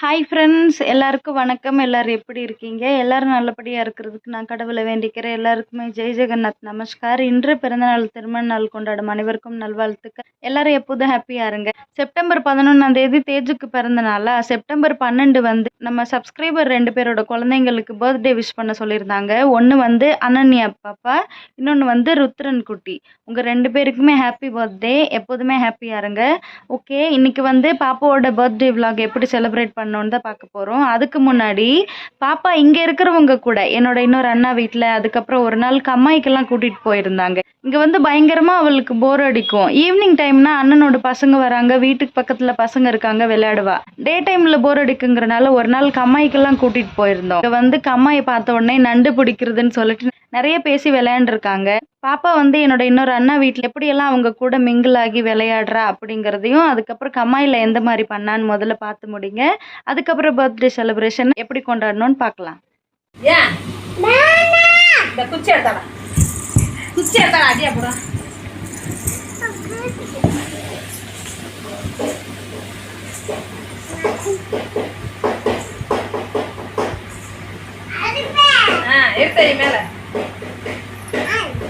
Hi friends எல்லாருக்கும் வணக்கம். எல்லாரும் எப்படி இருக்கீங்க? எல்லோரும் நல்லபடியாக இருக்கிறதுக்கு நான் கடவுளை வேண்டிக்கிறேன். எல்லாருக்குமே ஜெய் ஜெகநாத் நமஸ்கார். இன்று பிறந்தநாள் திருமண நாள் கொண்டாடும் அனைவருக்கும் நல்வாழ்த்துக்கள். எல்லாரும் எப்போதும் ஹாப்பியாக இருங்க. செப்டம்பர் பதினொன்றாம் தேதி தேஜுக்கு பிறந்த நாளா? செப்டம்பர் பன்னெண்டு வந்து நம்ம சப்ஸ்கிரைபர் ரெண்டு பேரோட குழந்தைங்களுக்கு பர்த்டே விஷ் பண்ண சொல்லியிருந்தாங்க. ஒன்று வந்து அனன்யா பாப்பா இன்னொன்று வந்து ருத்ரன் குட்டி. உங்கள் ரெண்டு பேருக்குமே ஹாப்பி பர்த்டே எப்போதுமே ஹாப்பியாக இருங்க. ஓகே இன்னைக்கு வந்து பாப்பாவோட பர்த்டே விலாக் எப்படி செலிப்ரேட் பண்ணோன்னு தான் பார்க்க போகிறோம் அதுக்கு முன்னாடி பாப்பா இங்கே இருக்கிறவங்க கூட என்னோட இன்னொரு அண்ணா வீட்டில் அதுக்கப்புறம் ஒரு நாள் கம்மாய்க்கெல்லாம் கூட்டிகிட்டு போயிருந்தாங்க. இங்கே வந்து பயங்கரமாக அவளுக்கு போர் அடிக்கும். ஈவினிங் டைம்னா அண்ணனோட பசங்க வராங்க வீட்டுக்கு பக்கத்தில் பசங்க இருக்காங்க விளையாடுவா. டே டைமில் போர் அடிக்குங்கிறனால ஒரு நாள் கம்மாய்க்கெல்லாம் கூட்டிகிட்டு போயிருந்தோம். இங்கே வந்து கம்மாயை பார்த்த உடனே நண்டு பிடிக்கிறதுன்னு சொல்லிட்டு நிறைய பேசி விளையாண்டுருக்காங்க. பாப்பா வந்து என்னோட இன்னொரு அண்ணா வீட்டில் எப்படியெல்லாம் அவங்க கூட மிங்கிள் ஆகி விளையாடுறா அப்படிங்கிறதையும் அதுக்கப்புறம் கம்மாயில் எந்த மாதிரி பண்ணான்னு முதல்ல பார்த்து முடிங்க. அதுக்கப்புறம் பர்த்டே செலிப்ரேஷன் எப்படி கொண்டாடணும்னு பார்க்கலாம். ஏன் இந்த குச்சி எடுத்தாடா குச்சி எடுத்தாடா அடியா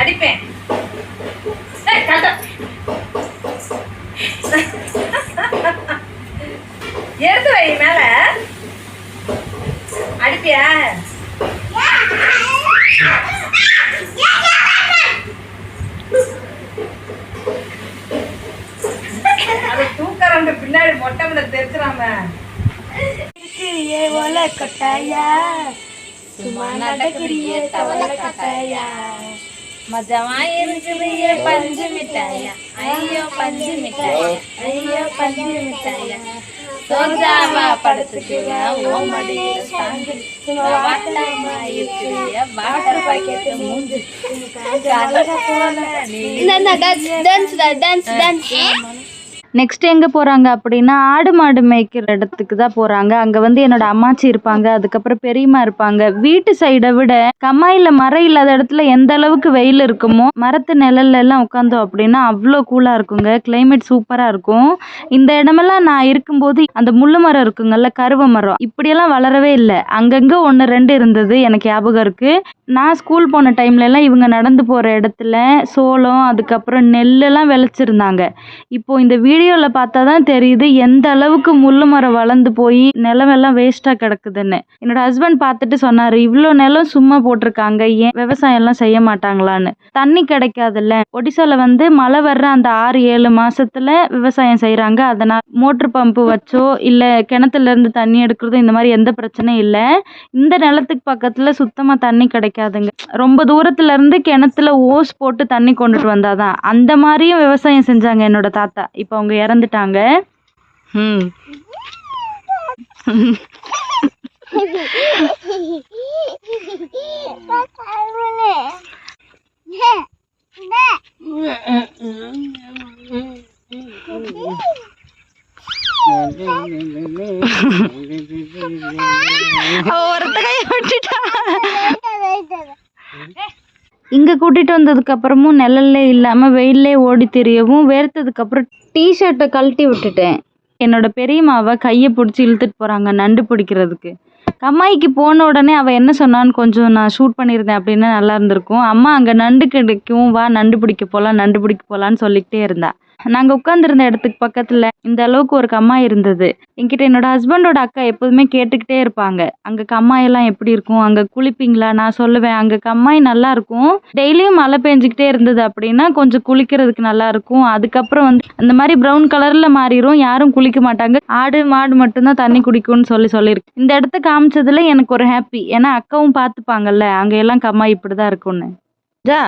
அடிப்பேன் ஏய், கட்ட. எடுத்து வை மேல அடிப்பியா அது தூக்கறவங்க பின்னாடி மொட்டை முட்டை தெரிச்சுறாம சும்மா நடக்கிறியே தவள கட்டாயா? மஜமா இருக்கிறியே பஞ்சு மிட்டாயா. ஐயோ பஞ்சு மிட்டாயா. ஐயோ பஞ்சு மிட்டாயா. சோஜாவா படுத்துக்குவேன் ஓ மடியில சாஞ்சு வாட்டமா இருக்கிறிய வாட்டர் பாக்கெட் மூஞ்சு. கலக போல நீ. நெக்ஸ்ட் எங்கே போகிறாங்க அப்படின்னா ஆடு மாடு மேய்க்கிற இடத்துக்கு தான் போகிறாங்க அங்கே வந்து என்னோட அம்மாச்சி இருப்பாங்க அதுக்கப்புறம் பெரியம்மா இருப்பாங்க. வீட்டு சைடை விட கம்மாயில் மரம் இல்லாத இடத்துல எந்த அளவுக்கு வெயில் இருக்குமோ மரத்து நிழல்ல எல்லாம் உட்காந்தோம் அப்படின்னா அவ்வளோ கூலாக இருக்குங்க. கிளைமேட் சூப்பராக இருக்கும். இந்த இடமெல்லாம் நான் இருக்கும்போது அந்த முள்ளு மரம் இருக்குங்கல்ல கருவ மரம் இப்படியெல்லாம் வளரவே இல்லை. அங்கங்கே ஒன்று ரெண்டு இருந்தது எனக்கு ஞாபகம் இருக்குது நான் ஸ்கூல் போன டைம்ல எல்லாம் இவங்க நடந்து போகிற இடத்துல சோளம் அதுக்கப்புறம் நெல்லெல்லாம் விளைச்சிருந்தாங்க. இப்போ இந்த வீடு வீடியோவில் பார்த்தா தான் தெரியுது எந்த அளவுக்கு முள்ளு மரம் வளர்ந்து போய் நிலமெல்லாம் வேஸ்ட்டாக கிடக்குதுன்னு. என்னோட ஹஸ்பண்ட் பார்த்துட்டு சொன்னார் இவ்வளோ நிலம் சும்மா போட்டிருக்காங்க ஏன் விவசாயம் எல்லாம் செய்ய மாட்டாங்களான்னு. தண்ணி கிடைக்காதுல்ல. ஒடிசால வந்து மழை வர்ற அந்த ஆறு ஏழு மாசத்துல விவசாயம் செய்கிறாங்க அதனால் மோட்ரு பம்பு வச்சோ இல்லை கிணத்துல இருந்து தண்ணி எடுக்கிறதோ இந்த மாதிரி எந்த பிரச்சனையும் இல்லை. இந்த நிலத்துக்கு பக்கத்தில் சுத்தமாக தண்ணி கிடைக்காதுங்க. ரொம்ப தூரத்துல இருந்து கிணத்துல ஓஸ் போட்டு தண்ணி கொண்டுட்டு வந்தாதான். அந்த மாதிரியும் விவசாயம் செஞ்சாங்க என்னோட தாத்தா. இப்போ அவங்க இறந்துட்டாங்க. ம் ஒருத்த கையை விட்டுட்டா. இங்கே கூட்டிகிட்டு வந்ததுக்கப்புறமும் நிழல்லே இல்லாமல் வெயிலே ஓடி திரியவும் வேர்த்ததுக்கப்புறம் டிஷர்ட்டை கழட்டி விட்டுட்டேன். என்னோட பெரியம்மாவை கையை பிடிச்சி இழுத்துட்டு போகிறாங்க நண்டு பிடிக்கிறதுக்கு. கம்மாய்க்கு போன உடனே அவள் என்ன சொன்னான்னு கொஞ்சம் நான் ஷூட் பண்ணியிருந்தேன் அப்படின்னா நல்லா இருந்திருக்கும். அம்மா அங்கே நண்டு கிடைக்கும் வா நண்டு பிடிக்க போகலாம் நண்டு பிடிக்க போகலான்னு சொல்லிக்கிட்டே இருந்தாள் நாங்கள் உட்காந்துருந்த இடத்துக்கு பக்கத்தில் இந்த அளவுக்கு ஒரு கம்மாய் இருந்தது. என்கிட்ட என்னோட ஹஸ்பண்டோட அக்கா எப்போதுமே கேட்டுக்கிட்டே இருப்பாங்க. அங்கே கம்மாயெல்லாம் எப்படி இருக்கும்? அங்கே குளிப்பீங்களா? நான் சொல்லுவேன் அங்கே கம்மாய் நல்லா இருக்கும். டெய்லியும் மழை பெஞ்சிக்கிட்டே இருந்தது அப்படின்னா கொஞ்சம் குளிக்கிறதுக்கு நல்லா இருக்கும். அதுக்கப்புறம் வந்து அந்த மாதிரி ப்ரௌன் கலரில் மாறிடும் யாரும் குளிக்க மாட்டாங்க. ஆடு மாடு மட்டும்தான் தண்ணி குடிக்கும்னு சொல்லி சொல்லியிருக்கு. இந்த இடத்த காமிச்சதுல எனக்கு ஒரு ஹாப்பி ஏன்னா அக்காவும் பார்த்துப்பாங்கல்ல அங்கே எல்லாம் கம்மாய் இப்படி தான் இருக்கும்னு. ஜா.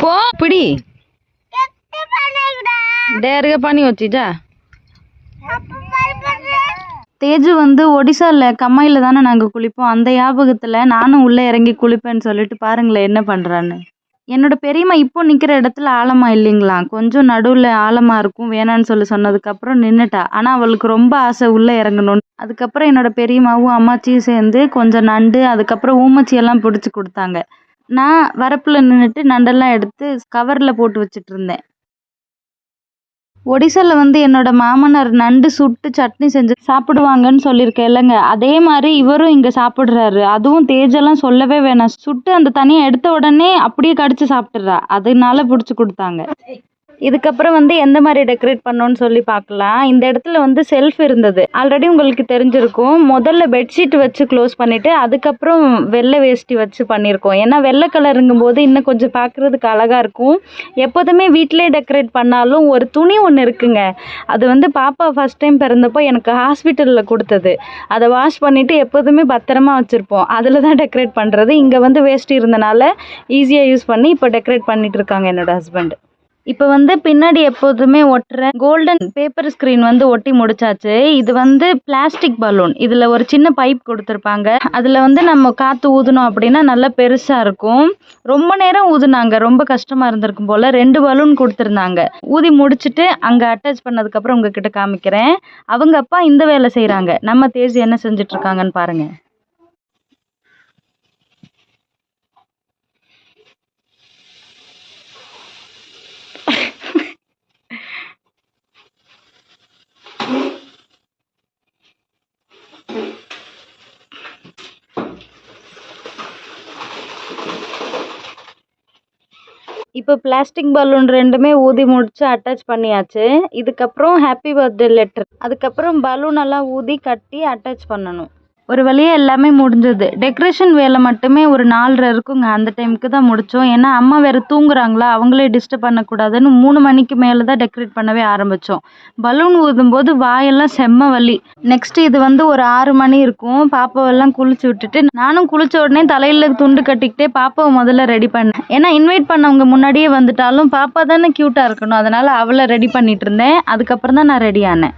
పో పిడి డేరుగా పని వచ్చిజా தேஜு வந்து ஒடிசாவில் கம்மாயில் தானே நாங்கள் குளிப்போம் அந்த ஞாபகத்தில் நானும் உள்ளே இறங்கி குளிப்பேன்னு சொல்லிட்டு பாருங்களேன் என்ன பண்ணுறான்னு என்னோட பெரியம்மா இப்போ நிற்கிற இடத்துல ஆழமா இல்லைங்களா கொஞ்சம் நடுவில் ஆழமா இருக்கும் வேணான்னு சொல்லி சொன்னதுக்கப்புறம் நின்றுட்டா ஆனால் அவளுக்கு ரொம்ப ஆசை உள்ளே இறங்கணும்னு அதுக்கப்புறம் என்னோட பெரியம்மாவும் அம்மாச்சியும் சேர்ந்து கொஞ்சம் நண்டு அதுக்கப்புறம் ஊமச்சி எல்லாம் பிடிச்சி கொடுத்தாங்க நான் வரப்பில் நின்றுட்டு நண்டெல்லாம் எடுத்து கவரில் போட்டு வச்சுட்டு இருந்தேன் ஒடிசால வந்து என்னோட மாமனார் நண்டு சுட்டு சட்னி செஞ்சு சாப்பிடுவாங்கன்னு சொல்லியிருக்கேன் இல்லைங்க. அதே மாதிரி இவரும் இங்கே சாப்பிட்றாரு. அதுவும் தேஜெல்லாம் சொல்லவே வேணாம். சுட்டு அந்த தனியை எடுத்த உடனே அப்படியே கடிச்சு சாப்பிட்றா அதனால பிடிச்சி கொடுத்தாங்க. இதுக்கப்புறம் வந்து எந்த மாதிரி டெக்கரேட் பண்ணோன்னு சொல்லி பார்க்கலாம். இந்த இடத்துல வந்து செல்ஃப் இருந்தது. ஆல்ரெடி உங்களுக்கு தெரிஞ்சிருக்கும். முதல்ல பெட்ஷீட் வச்சு க்ளோஸ் பண்ணிவிட்டு அதுக்கப்புறம் வெள்ளை வேஷ்டி வச்சு பண்ணியிருக்கோம். ஏன்னா வெள்ளை கலருங்கும் போது இன்னும் கொஞ்சம் பார்க்குறதுக்கு அழகாக இருக்கும். எப்போதுமே வீட்டிலே டெக்கரேட் பண்ணாலும் ஒரு துணி ஒன்று இருக்குங்க. அது வந்து பாப்பா ஃபஸ்ட் டைம் பிறந்தப்போ எனக்கு ஹாஸ்பிட்டலில் கொடுத்தது. அதை வாஷ் பண்ணிவிட்டு எப்போதுமே பத்திரமா வச்சுருப்போம். அதில் தான் டெக்கரேட் பண்ணுறது இங்கே வந்து வேஷ்டி இருந்தனால ஈஸியாக யூஸ் பண்ணி இப்போ டெக்கரேட் பண்ணிகிட்டு இருக்காங்க என்னோட ஹஸ்பண்ட் இப்போ வந்து பின்னாடி எப்போதுமே ஒட்டுற கோல்டன் பேப்பர் ஸ்க்ரீன் வந்து ஒட்டி முடிச்சாச்சு. இது வந்து பிளாஸ்டிக் பலூன் இதில் ஒரு சின்ன பைப் கொடுத்துருப்பாங்க. அதில் வந்து நம்ம காற்று ஊதுனோம் அப்படின்னா நல்லா பெருசாக இருக்கும். ரொம்ப நேரம் ஊதுனாங்க. ரொம்ப கஷ்டமாக இருந்திருக்கும் போல் ரெண்டு பலூன் கொடுத்துருந்தாங்க. ஊதி முடிச்சுட்டு அங்கே அட்டாச் பண்ணதுக்கப்புறம் உங்ககிட்ட காமிக்கிறேன். அவங்க அப்பா இந்த வேலை செய்கிறாங்க நம்ம தேஜி என்ன செஞ்சிட்ருக்காங்கன்னு பாருங்கள் இப்போ பிளாஸ்டிக் பலூன் ரெண்டுமே ஊதி முடிச்சு அட்டாச் பண்ணியாச்சு. இதுக்கப்புறம் ஹாப்பி பர்த்டே லெட்டர் அதுக்கப்புறம் பலூன் எல்லாம் ஊதி கட்டி அட்டாச் பண்ணணும். ஒரு வழியாக எல்லாமே முடிஞ்சது. டெக்கரேஷன் வேலை மட்டுமே ஒரு நாலரை இருக்குங்க. அந்த டைமுக்கு தான் முடித்தோம் ஏன்னா அம்மா வேறு தூங்குறாங்களா? அவங்களே டிஸ்டர்ப் பண்ணக்கூடாதுன்னு மூணு மணிக்கு மேலே தான் டெக்கரேட் பண்ணவே ஆரம்பித்தோம் பலூன் ஊதும்போது வாயெல்லாம் செம்ம வலி. நெக்ஸ்ட் இது வந்து ஒரு ஆறு மணி இருக்கும். பாப்பாவெல்லாம் குளிச்சு விட்டுட்டு நானும் குளிச்ச உடனே தலையில் துண்டு கட்டிக்கிட்டே பாப்பாவை முதல்ல ரெடி பண்ணேன். ஏன்னா இன்வைட் பண்ணவங்க முன்னாடியே வந்துட்டாலும் பாப்பா தானே க்யூட்டாக இருக்கணும். அதனால் அவளை ரெடி பண்ணிட்டு இருந்தேன். அதுக்கப்புறம் தான் நான் ரெடி ஆனேன்.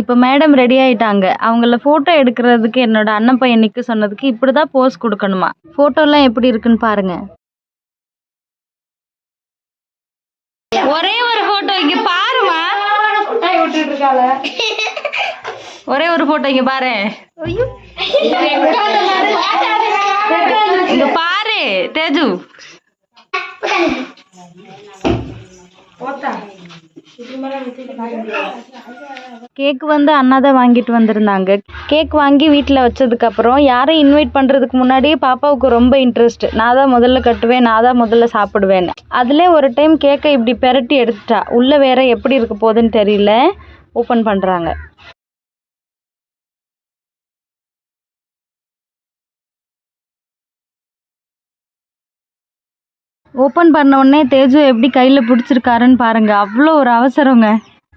இப்போ மேடம் ரெடி ஆயிட்டாங்க. அவங்கள ஃபோட்டோ எடுக்கிறதுக்கு என்னோட அண்ணன் பையன் நிற்க சொன்னதுக்கு இப்படி தான் போஸ் கொடுக்கணுமா ஃபோட்டோலாம் எப்படி இருக்குன்னு பாருங்க. ஒரே ஒரு ஃபோட்டோ இங்க பாருமா. ஒரே ஒரு ஃபோட்டோ இங்க பாரு. இங்க பாரு தேஜு. கேக் வந்து அண்ணா தான் வாங்கிட்டு வந்திருந்தாங்க. கேக் வாங்கி வீட்டில் வச்சதுக்கப்புறம் யாரையும் இன்வைட் பண்ணுறதுக்கு முன்னாடியே பாப்பாவுக்கு ரொம்ப இன்ட்ரெஸ்ட் நான் தான் முதல்ல கட்டுவேன் நான் தான் முதல்ல சாப்பிடுவேன்னு. அதிலே ஒரு டைம் கேக்கை இப்படி பெரட்டி எடுத்துட்டா. உள்ளே வேற எப்படி இருக்க போகுதுன்னு தெரியல. ஓப்பன் பண்ணுறாங்க ஓப்பன் பண்ண உடனே தேஜு எப்படி கையில் பிடிச்சிருக்காருன்னு பாருங்கள் அவ்வளோ ஒரு அவசரங்க.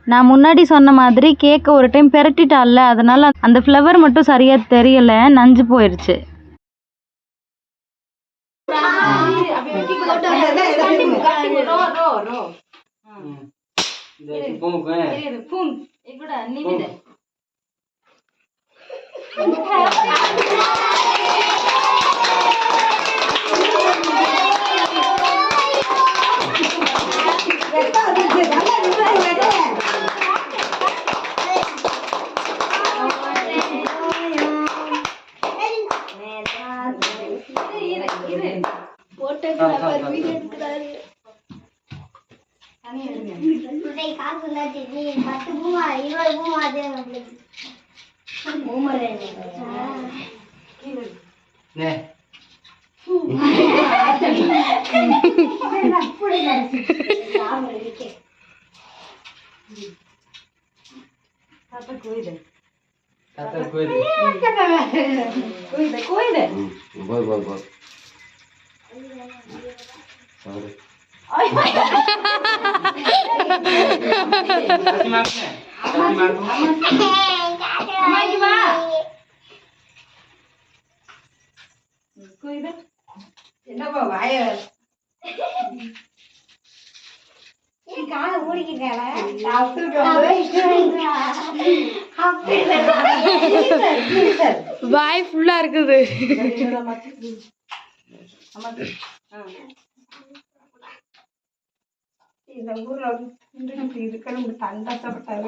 நான் முன்னாடி சொன்ன மாதிரி கேக்கை ஒரு டைம் பெரட்டிட்டால அதனால் அந்த ஃப்ளவர் மட்டும் சரியாக தெரியலை நஞ்சு போயிடுச்சு वो आ जाए मतलब घूम रहे हैं ने कोई दे कोई दे कोई दे कोई दे बोल बोल बोल सॉरी ओए என்னப்பா வாய காலை மூடிக்கிட்டாளா வாய் ஃபுல்லா இருக்குது இந்த ஊர்ல வந்து இருக்கணும் சந்தோஷப்பட்டாங்க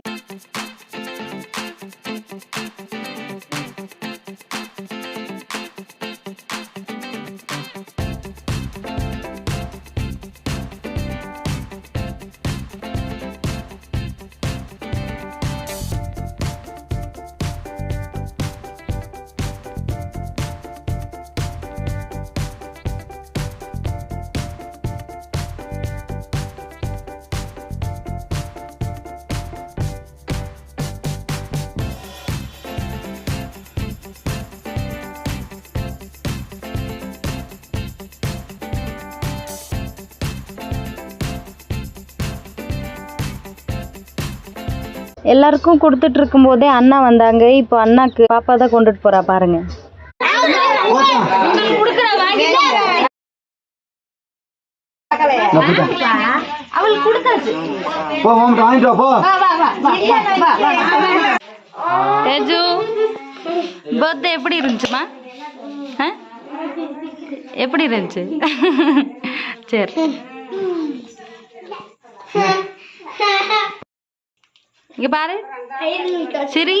எல்லாருக்கும் கொடுத்துட்டு இருக்கும்போதே அண்ணா வந்தாங்க. இப்போ அண்ணாக்கு பாப்பா தான் கொண்டுட்டு போறா பாருங்க. அவளுக்கு கொடுத்தாச்சு போ மாமா வாங்கிட்டு வா, போ. தேஜு பர்த்டே எப்படி இருந்துச்சுமா? எப்படி இருந்துச்சு? சரி. இங்க பாரு. சிரி.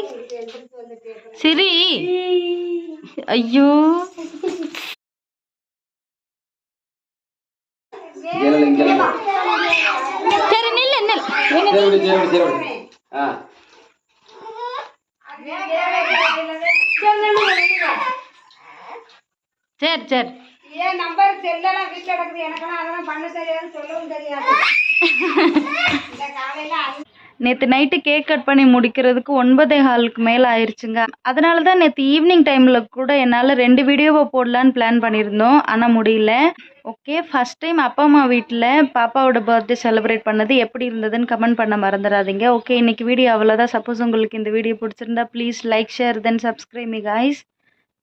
சிரி. ஐயோ. சரி நில்லு நில்லு. ஆ. சரி சரி. ஏன் நம்பர் செல்லெல்லாம் வீட்டில் கிடக்குது. எனக்கெல்லாம் அதெல்லாம் பண்ண தெரியாது சொல்லவும் தெரியாது. இந்த காலையில நேற்று நைட்டு கேக் கட் பண்ணி முடிக்கிறதுக்கு ஒன்பதே ஹாலுக்கு மேலே ஆயிடுச்சுங்க அதனால தான் நேற்று ஈவினிங் டைமில் கூட என்னால் ரெண்டு வீடியோவை போடலான்னு பிளான் பண்ணியிருந்தோம். ஆனால் முடியல. ஓகே ஃபஸ்ட் டைம் அப்பா அம்மா வீட்டில் பாப்பாவோட பர்த்டே செலிப்ரேட் பண்ணது எப்படி இருந்ததுன்னு கமெண்ட் பண்ண மறந்துடாதீங்க. ஓகே இன்னைக்கு வீடியோ அவ்வளோதான் சப்போஸ் உங்களுக்கு இந்த வீடியோ பிடிச்சிருந்தா please like share then subscribe me guys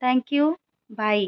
thank you bye